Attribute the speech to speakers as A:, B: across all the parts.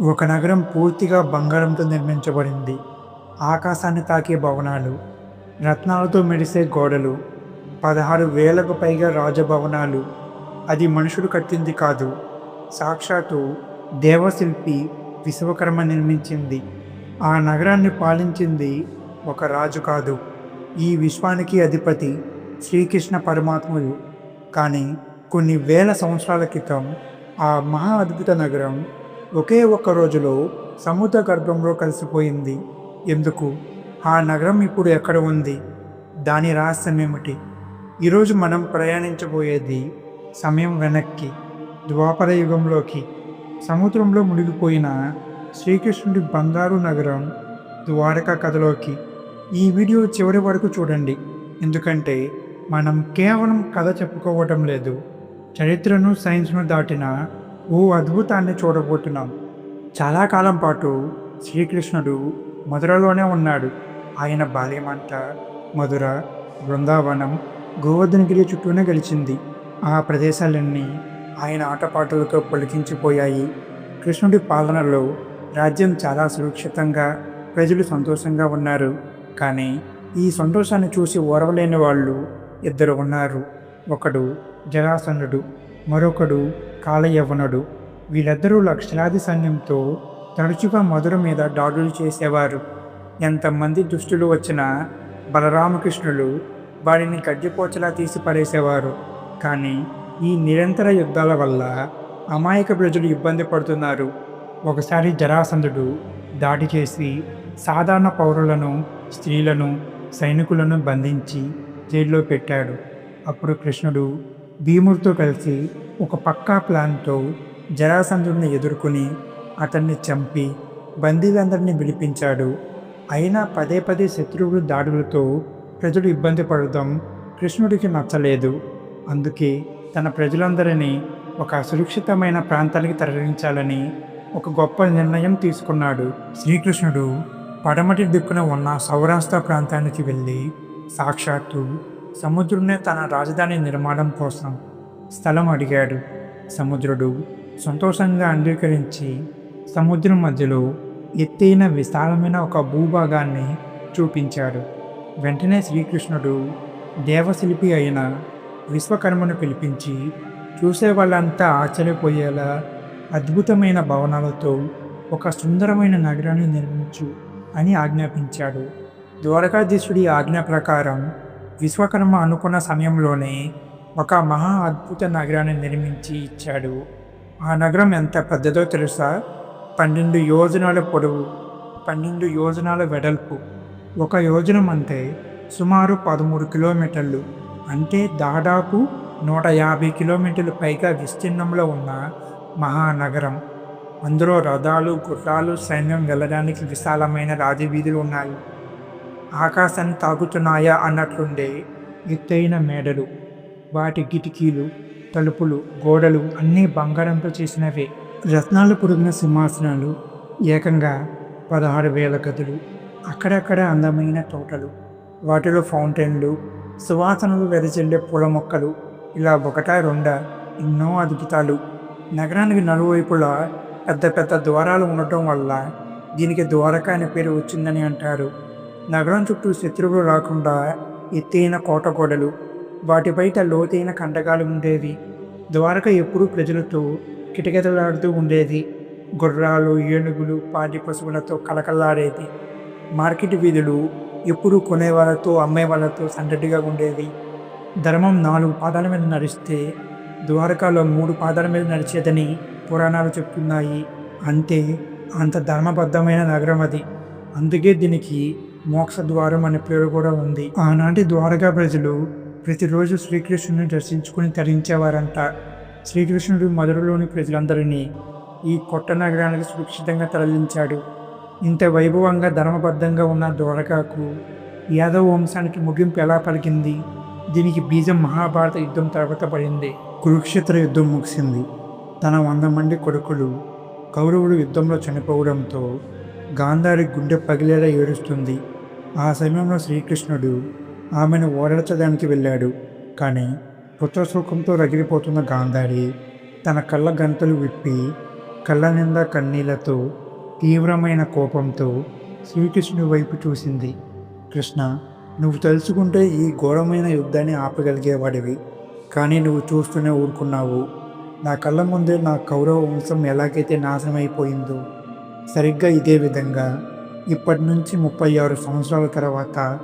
A: ఒక నగరం పూర్తిగా బంగారంతో నిర్మించబడింది. ఆకాశాన్ని తాకే భవనాలు రత్నాలతో మెరిసే గోడలు పదహారు వేలకు పైగా రాజభవనాలు. అది మనుషుడు కట్టింది కాదు సాక్షాత్తు దేవశిల్పి విశ్వకర్మ నిర్మించింది. ఆ నగరాన్ని పాలించింది ఒక రాజు కాదు ఈ విశ్వానికి అధిపతి శ్రీకృష్ణ పరమాత్ముడు. కానీ కొన్ని వేల సంవత్సరాల క్రితం ఆ మహా అద్భుత నగరం ఒకే ఒక్క రోజులో సముద్ర గర్భంలో కలిసిపోయింది. ఎందుకు? ఆ నగరం ఇప్పుడు ఎక్కడ ఉంది? దాని రహస్యం ఏమిటి ఈరోజు మనం ప్రయాణించబోయేది సమయం వెనక్కి ద్వాపర యుగంలోకి. సముద్రంలో మునిగిపోయిన శ్రీకృష్ణుడి బంగారు నగరం ద్వారకా కథలోకి. ఈ వీడియో చివరి వరకు చూడండి. ఎందుకంటే మనం కేవలం కథ చెప్పుకోవటం లేదు. చరిత్రను సైన్స్ను దాటిన ఓ అద్భుతాన్ని చూడబోతున్నాం. చాలా కాలం పాటు శ్రీకృష్ణుడు మధురలోనే ఉన్నాడు. ఆయన బాల్యమంతా మధుర బృందావనం గోవర్ధనగిరి చుట్టూనే గెలిచింది ఆ ప్రదేశాలన్నీ ఆయన ఆటపాటలతో పొలికించిపోయాయి. కృష్ణుడి పాలనలో రాజ్యం చాలా సురక్షితంగా ప్రజలు సంతోషంగా ఉన్నారు. కానీ ఈ సంతోషాన్ని చూసి ఓరవలేని వాళ్ళు ఇద్దరు ఉన్నారు. ఒకడు జరాసనుడు మరొకడు కాలయవనుడు వీళ్ళిద్దరూ లక్షలాది సైన్యంతో తరచుగా మధుర మీద దాడులు చేసేవారు. ఎంతమంది దుష్టులు వచ్చినా బలరామకృష్ణులు వారిని గడ్డిపోచలా తీసి పడేసేవారు కానీ ఈ నిరంతర యుద్ధాల వల్ల అమాయక ప్రజలు ఇబ్బంది పడుతున్నారు. ఒకసారి జరాసంధుడు దాడి చేసి సాధారణ పౌరులను స్త్రీలను సైనికులను బంధించి జైల్లో పెట్టాడు. అప్పుడు కృష్ణుడు భీముడితో కలిసి ఒక పక్కా ప్లాన్తో జరాసంధుడిని ఎదుర్కొని అతన్ని చంపి బందీలందరినీ విడిపించాడు. అయినా పదే పదే శత్రువులు దాడులతో ప్రజలు ఇబ్బంది పడడం కృష్ణుడికి నచ్చలేదు. అందుకే తన ప్రజలందరినీ ఒక సురక్షితమైన ప్రాంతానికి తరలించాలని ఒక గొప్ప నిర్ణయం తీసుకున్నాడు. శ్రీకృష్ణుడు పడమటి దిక్కున ఉన్న సౌరాష్ట్ర ప్రాంతానికి వెళ్ళి సాక్షాత్తు సముద్రుడినే తన రాజధాని నిర్మాణం కోసం స్థలం అడిగాడు. సముద్రుడు సంతోషంగా అంగీకరించి సముద్రం మధ్యలో ఎత్తైన విశాలమైన ఒక భూభాగాన్ని చూపించాడు. వెంటనే శ్రీకృష్ణుడు దేవశిల్పి అయిన విశ్వకర్మను పిలిపించి చూసే వాళ్ళంతా ఆశ్చర్యపోయేలా అద్భుతమైన భవనాలతో ఒక సుందరమైన నగరాన్ని నిర్మించు అని ఆజ్ఞాపించాడు. ద్వారకాధీశుడి ఆజ్ఞ ప్రకారం విశ్వకర్మ అనుకున్న సమయంలోనే ఒక మహా అద్భుత నగరాన్ని నిర్మించి ఇచ్చాడు. ఆ నగరం ఎంత పెద్దదో తెలుసా? పన్నెండు యోజనాల పొడవు పన్నెండు యోజనాల వెడల్పు. ఒక యోజనం అంటే సుమారు పదమూడు కిలోమీటర్లు. అంటే దాదాపు నూట యాభై కిలోమీటర్లు పైగా విస్తీర్ణంలో ఉన్న మహానగరం. అందులో రథాలు గుర్రాలు సైన్యం వెళ్ళడానికి విశాలమైన రాజవీధులు ఉన్నాయి. ఆకాశాన్ని తాగుతున్నాయా అన్నట్లుండే ఎత్తైన మేడలు. వాటి కిటికీలు తలుపులు గోడలు అన్నీ బంగారంతో చేసినవే. రత్నాలు పొడిగిన సింహాసనాలు ఏకంగా పదహారు వేల గదులు అక్కడక్కడ అందమైన తోటలు వాటిలో ఫౌంటైన్లు సువాసనలు వెదజల్లే పూల మొక్కలు ఇలా ఒకటా రెండా ఎన్నో అద్భుతాలు. నగరానికి నలువైపులా పెద్ద పెద్ద ద్వారాలు ఉండటం వల్ల దీనికి ద్వారక అనే పేరు వచ్చిందని అంటారు. నగరం చుట్టూ శత్రువులు రాకుండా ఎత్తైన కోట గోడలు వాటి బయట లోతైన కండకాలు ఉండేవి. ద్వారక ఎప్పుడూ ప్రజలతో కిటకిటలాడుతూ ఉండేది. గుర్రాలు ఏనుగులు పాడి పశువులతో కలకల్లాడేది మార్కెట్ వీధులు ఎప్పుడూ కొనేవాళ్ళతో అమ్మేవాళ్ళతో సందడిగా ఉండేది ధర్మం నాలుగు పాదాల మీద నడిస్తే ద్వారకాలో మూడు పాదాల మీద నడిచేదని పురాణాలు చెప్తున్నాయి. అంతే అంత ధర్మబద్ధమైన నగరం అది. అందుకే దీనికి మోక్ష ద్వారం అనే పేరు కూడా ఉంది. ఆనాటి ద్వారకా ప్రజలు ప్రతిరోజు శ్రీకృష్ణుని దర్శించుకుని తరించేవారంట. శ్రీకృష్ణుడు మధురలోని ప్రజలందరినీ ఈ కొత్త నగరానికి సురక్షితంగా తరలించాడు. ఇంత వైభవంగా ధర్మబద్ధంగా ఉన్న ద్వారకాకు యాదవ వంశానికి ముగింపు ఎలా పలికింది? దీనికి బీజం మహాభారత యుద్ధం తర్వాత పడింది. కురుక్షేత్ర యుద్ధం ముగిసింది. తన వంద మంది కొడుకులు కౌరవుడు యుద్ధంలో చనిపోవడంతో గాంధారి గుండె పగిలేలా ఏడుస్తుంది. ఆ సమయంలో శ్రీకృష్ణుడు ఆమెను ఓదార్చడానికి వెళ్ళాడు. కానీ పుత్రశోకంతో రగిలిపోతున్న గాంధారి తన కళ్ళ గంతలు విప్పి కళ్ళ నిండా కన్నీళ్ళతో తీవ్రమైన కోపంతో శ్రీకృష్ణుడి వైపు చూసింది. కృష్ణ నువ్వు తెలుసుకుంటే ఈ ఘోరమైన యుద్ధాన్ని ఆపగలిగేవాడివి. కానీ నువ్వు చూస్తూనే ఊరుకున్నావు. నా కళ్ళ ముందే నా కౌరవ వంశం ఎలాగైతే నాశనమైపోయిందో సరిగ్గా ఇదే విధంగా ఇప్పటి నుంచి ముప్పై ఆరు సంవత్సరాల తర్వాత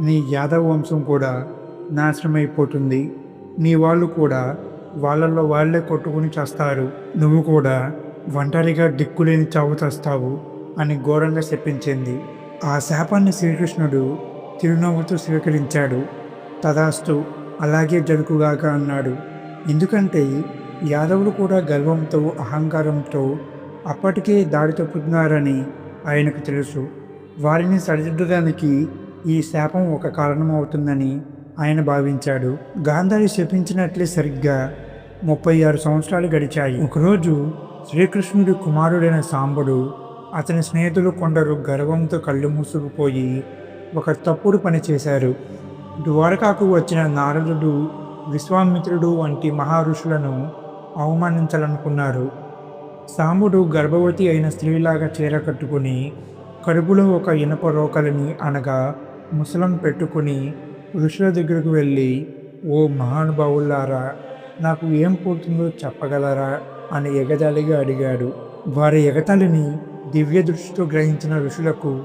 A: నీ యాదవ వంశం కూడా నాశనం అయిపోతుంది నీ వాళ్ళు కూడా వాళ్ళల్లో వాళ్ళే కొట్టుకుని చేస్తారు. నువ్వు కూడా ఒంటరిగా దిక్కులేని చావు చేస్తావు అని ఘోరంగా చెప్పించింది ఆ శాపాన్ని శ్రీకృష్ణుడు చిరునవ్వుతో స్వీకరించాడు. తదాస్తు అలాగే జరుకుగాక అన్నాడు. ఎందుకంటే యాదవులు కూడా గర్వంతో అహంకారంతో అప్పటికే దాడి తప్పుతున్నారని ఆయనకు తెలుసు. వారిని సరిదిద్దడానికి ఈ శాపం ఒక కారణమవుతుందని ఆయన భావించాడు. గాంధారి శపించినట్లే సరిగ్గా ముప్పై ఆరు సంవత్సరాలు గడిచాయి. ఒకరోజు శ్రీకృష్ణుడి కుమారుడైన సాంబుడు అతని స్నేహితులు కొందరు గర్వంతో కళ్ళు మూసుకుపోయి ఒక తప్పుడు పని చేశారు. ద్వారకాకు వచ్చిన నారదుడు విశ్వామిత్రుడు వంటి మహారుషులను అవమానించాలనుకున్నారు. సాంబుడు గర్భవతి అయిన స్త్రీలాగా చీర కట్టుకుని కడుపులో ఒక ఇనప రోకలిని అనగా ముసలం పెట్టుకుని ఋషుల దగ్గరకు వెళ్ళి ఓ మహానుభావులారా నాకు ఏం పోతుందో చెప్పగలరా? అని ఎగతాళిగా అడిగాడు. వారి ఎగతాళిని దివ్య దృష్టితో గ్రహించిన ఋషులకు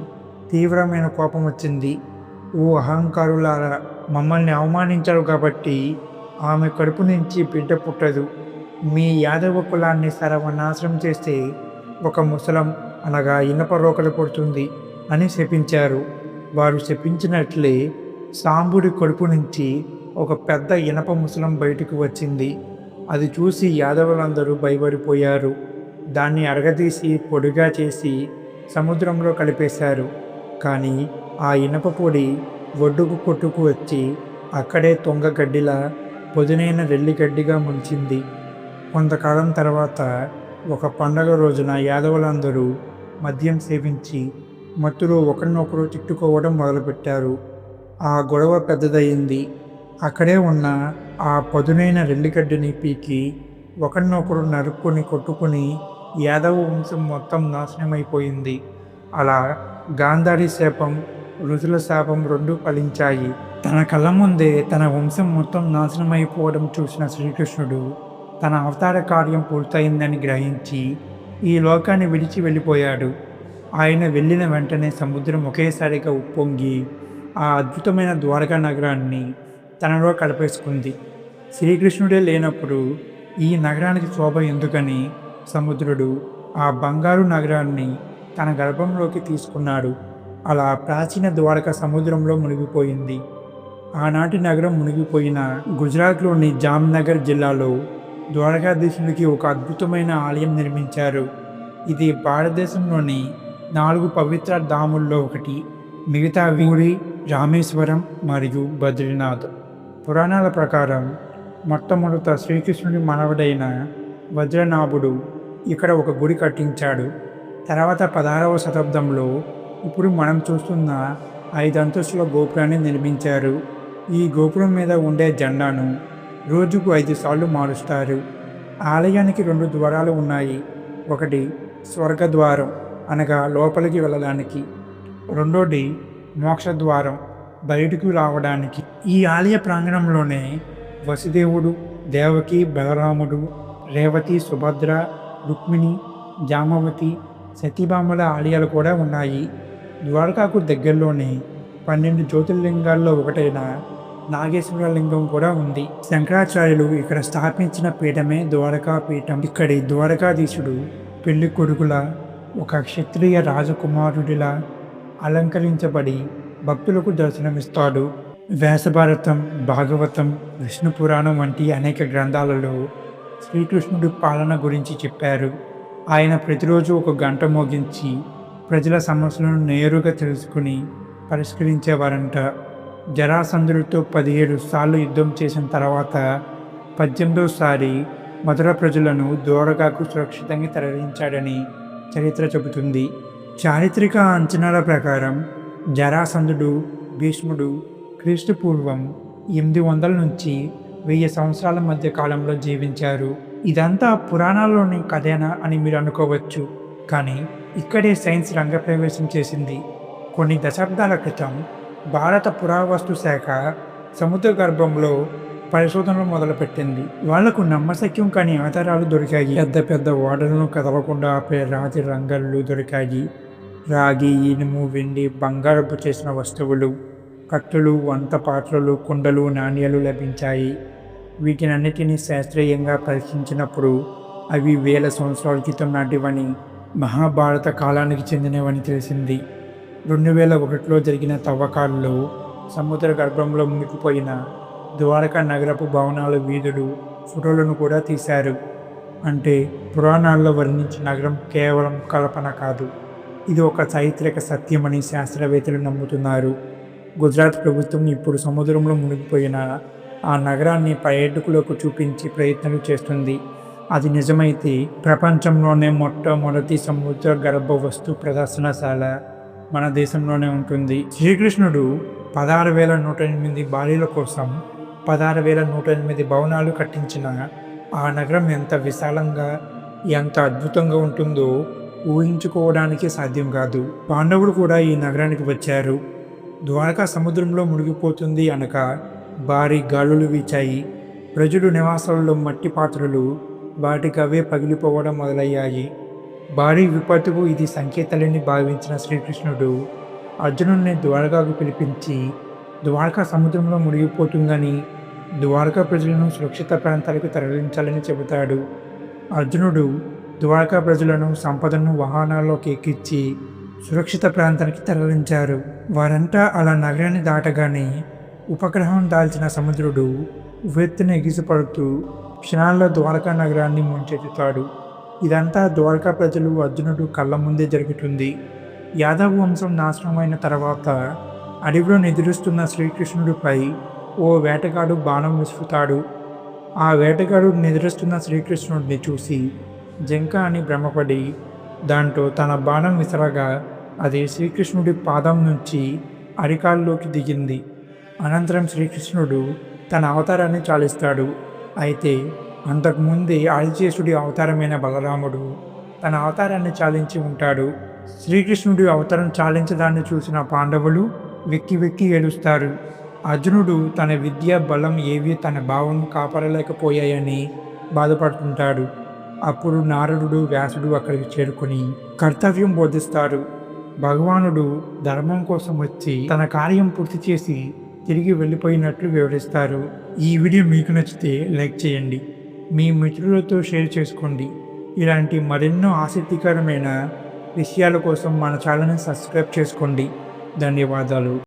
A: తీవ్రమైన కోపం వచ్చింది. ఓ అహంకారులారా మమ్మల్ని అవమానించారు కాబట్టి ఆమె కడుపు నుంచి బిడ్డ పుట్టదు. మీ యాదవ కులాన్ని సర్వనాశనం చేస్తే ఒక ముసలం అనగా ఇనప రోకలు పుడుతుంది అని శపించారు. వారు శపించినట్లే సాంబుడి కడుపు నుంచి ఒక పెద్ద ఇనప ముసలం బయటకు వచ్చింది. అది చూసి యాదవులందరూ భయపడిపోయారు. దాన్ని అరగదీసి పొడిగా చేసి సముద్రంలో కలిపేశారు. కానీ ఆ ఇనప పొడి ఒడ్డుకు కొట్టుకు వచ్చి అక్కడే తొంగ గడ్డిలా పొదునైన రెల్లిగడ్డిగా ముంచింది. కొంతకాలం తర్వాత ఒక పండగ రోజున యాదవులందరూ మద్యం సేవించి మత్తులో ఒకరినొకరు తిట్టుకోవడం మొదలుపెట్టారు. ఆ గొడవ పెద్దదయ్యింది అక్కడే ఉన్న ఆ పదునైన రెల్లిగడ్డని పీకి ఒకరినొకరు నరుక్కుని కొట్టుకుని యాదవ వంశం మొత్తం నాశనమైపోయింది. అలా గాంధారి శాపం ఋతుల శాపం రెండూ ఫలించాయి. తన కళ్ళ ముందే తన వంశం మొత్తం నాశనమైపోవడం చూసిన శ్రీకృష్ణుడు తన అవతార కార్యం పూర్తయిందని గ్రహించి ఈ లోకాన్ని విడిచి వెళ్ళిపోయాడు. ఆయన వెళ్ళిన వెంటనే సముద్రం ఒకేసారిగా ఉప్పొంగి ఆ అద్భుతమైన ద్వారకా నగరాన్ని తనలో కలిపేసుకుంది. శ్రీకృష్ణుడే లేనప్పుడు ఈ నగరానికి శోభ ఎందుకని సముద్రుడు ఆ బంగారు నగరాన్ని తన గర్భంలోకి తీసుకున్నాడు. అలా ప్రాచీన ద్వారక సముద్రంలో మునిగిపోయింది. ఆనాటి నగరం మునిగిపోయిన గుజరాత్లోని జామ్నగర్ జిల్లాలో ద్వారకాధీశునికి ఒక అద్భుతమైన ఆలయం నిర్మించారు. ఇది భారతదేశంలోని నాలుగు పవిత్ర ధాముల్లో ఒకటి మిగతా పూరి రామేశ్వరం మరియు బద్రీనాథ్. పురాణాల ప్రకారం మొట్టమొదట శ్రీకృష్ణుడి మనవడైన వజ్రనాభుడు ఇక్కడ ఒక గుడి కట్టించాడు. తర్వాత పదహారవ శతాబ్దంలో ఇప్పుడు మనం చూస్తున్న ఐదు అంతస్తుల గోపురాన్ని నిర్మించారు. ఈ గోపురం మీద ఉండే జెండాను రోజుకు ఐదు సార్లు మారుస్తారు. ఆలయానికి రెండు ద్వారాలు ఉన్నాయి. ఒకటి స్వర్గద్వారం. అనగా లోపలికి వెళ్ళడానికి. రెండోది మోక్షద్వారం బయటకు రావడానికి. ఈ ఆలయ ప్రాంగణంలోనే వసుదేవుడు దేవకి బలరాముడు రేవతి సుభద్ర రుక్మిణి జామవతి సతీభామల ఆలయాలు కూడా ఉన్నాయి. ద్వారకాకు దగ్గరలోనే పన్నెండు జ్యోతిర్లింగాల్లో ఒకటైన నాగేశ్వర లింగం కూడా ఉంది. శంకరాచార్యులు ఇక్కడ స్థాపించిన పీఠమే ద్వారకా పీఠం ఇక్కడి ద్వారకాధీశుడు పెళ్ళి కొడుకుల ఒక క్షత్రియ రాజకుమారుడిలా అలంకరించబడి భక్తులకు దర్శనమిస్తాడు. వ్యాసభారతం భాగవతం విష్ణు పురాణం వంటి అనేక గ్రంథాలలో శ్రీకృష్ణుడి పాలన గురించి చెప్పారు. ఆయన ప్రతిరోజు ఒక గంట మోగించి ప్రజల సమస్యలను నేరుగా తెలుసుకుని పరిష్కరించేవారంట. జరాసంధుడితో పదిహేడు సార్లు యుద్ధం చేసిన తర్వాత పద్దెనిమిదోసారి మధుర ప్రజలను దూరగాకు సురక్షితంగా తరలించాడని చరిత్ర చెబుతుంది. చారిత్రక అంచనాల ప్రకారం జరాసంధుడు భీష్ముడు క్రీస్తు పూర్వం ఎనిమిది వందల నుంచి వెయ్యి సంవత్సరాల మధ్య కాలంలో జీవించారు. ఇదంతా పురాణాల్లోని కథేనా అని మీరు అనుకోవచ్చు. కానీ ఇక్కడే సైన్స్ రంగప్రవేశం చేసింది. కొన్ని దశాబ్దాల క్రితం భారత పురావస్తు శాఖ సముద్ర గర్భంలో పరిశోధనలు మొదలుపెట్టింది. వాళ్ళకు నమ్మశక్యం కాని ఆధారాలు దొరికాయి. పెద్ద పెద్ద ఓడలను కదలకుండా ఆపే రాతి రంగళ్ళు దొరికాయి. రాగి ఇనుము వెండి బంగారపు చేసిన వస్తువులు కట్టులు వంట పాత్రలు కుండలు నాణ్యాలు లభించాయి. వీటినన్నిటినీ శాస్త్రీయంగా పరీక్షించినప్పుడు అవి వేల సంవత్సరాల క్రితం నాటివని మహాభారత కాలానికి చెందినవని తెలిసింది. రెండు వేల ఒకటిలో జరిగిన తవ్వకాల్లో సముద్ర గర్భంలో మునిగిపోయిన ద్వారకా నగరపు భవనాల వీధులు ఫోటోలను కూడా తీశారు. అంటే పురాణాల్లో వర్ణించిన నగరం కేవలం కల్పన కాదు. ఇది ఒక చారిత్రక సత్యమని శాస్త్రవేత్తలు నమ్ముతున్నారు. గుజరాత్ ప్రభుత్వం ఇప్పుడు సముద్రంలో మునిగిపోయిన ఆ నగరాన్ని పర్యాటకులకు చూపించి ప్రయత్నాలు చేస్తుంది. అది నిజమైతే ప్రపంచంలోనే మొట్టమొదటి సముద్ర గర్భ వస్తు ప్రదర్శనశాల మన దేశంలోనే ఉంటుంది. శ్రీకృష్ణుడు పదహారు వేల నూట ఎనిమిది బాలీల కోసం పదహారు వేల నూట ఎనిమిది భవనాలు కట్టించిన ఆ నగరం ఎంత విశాలంగా ఎంత అద్భుతంగా ఉంటుందో ఊహించుకోవడానికి సాధ్యం కాదు. పాండవులు కూడా ఈ నగరానికి వచ్చారు. ద్వారకా సముద్రంలో మునిగిపోతుంది అనక భారీ గాలులు వీచాయి. ప్రజలు నివాసాలలో మట్టి పాత్రలు వాటికవే పగిలిపోవడం మొదలయ్యాయి. భారీ విపత్తుకు ఇది సంకేతాలని భావించిన శ్రీకృష్ణుడు అర్జునుడిని ద్వారకాకు పిలిపించి ద్వారకా సముద్రంలో మునిగిపోతుందని ద్వారకా ప్రజలను సురక్షిత ప్రాంతాలకు తరలించాలని చెబుతాడు. అర్జునుడు ద్వారకా ప్రజలను సంపదను వాహనాల్లోకి ఎక్కించి సురక్షిత ప్రాంతానికి తరలించారు. వారంతా అలా నగరాన్ని దాటగానే ఉపగ్రహం దాల్చిన సముద్రుడు ఉవ్వెత్తున ఎగిసిపడుతూ క్షణాల్లో ద్వారకా నగరాన్ని ముంచెత్తుతాడు. ఇదంతా ద్వారకా ప్రజలు అర్జునుడు కళ్ళ ముందే జరుగుతుంది. యాదవ వంశం నాశనమైన తర్వాత అడవిలో నిద్రిస్తున్న శ్రీకృష్ణుడిపై ఓ వేటగాడు బాణం విసురుతాడు. ఆ వేటగాడు నిద్రిస్తున్న శ్రీకృష్ణుడిని చూసి జింక అని భ్రమపడి దాంట్లో తన బాణం విసరగా అది శ్రీకృష్ణుడి పాదం నుంచి అరికాల్లోకి దిగింది. అనంతరం శ్రీకృష్ణుడు తన అవతారాన్ని చాలిస్తాడు. అయితే అంతకుముందే ఆదిచేసుడి అవతారమైన బలరాముడు తన అవతారాన్ని చాలించి ఉంటాడు. శ్రీకృష్ణుడి అవతారం చాలించడాన్ని చూసిన పాండవులు వెక్కి వెక్కి ఏడుస్తారు. అర్జునుడు తన విద్య బలం ఏవి తన భావం కాపాడలేకపోయాయని బాధపడుతుంటాడు. అప్పుడు నారదుడు వ్యాసుడు అక్కడికి చేరుకొని కర్తవ్యం బోధిస్తారు. భగవానుడు ధర్మం కోసం వచ్చి తన కార్యం పూర్తి చేసి తిరిగి వెళ్ళిపోయినట్లు వివరిస్తారు. ఈ వీడియో మీకు నచ్చితే లైక్ చేయండి. మీ మిత్రులతో షేర్ చేసుకోండి. ఇలాంటి మరెన్నో ఆసక్తికరమైన విషయాల కోసం మన ఛానల్ని సబ్స్క్రైబ్ చేసుకోండి. ధన్యవాదాలు.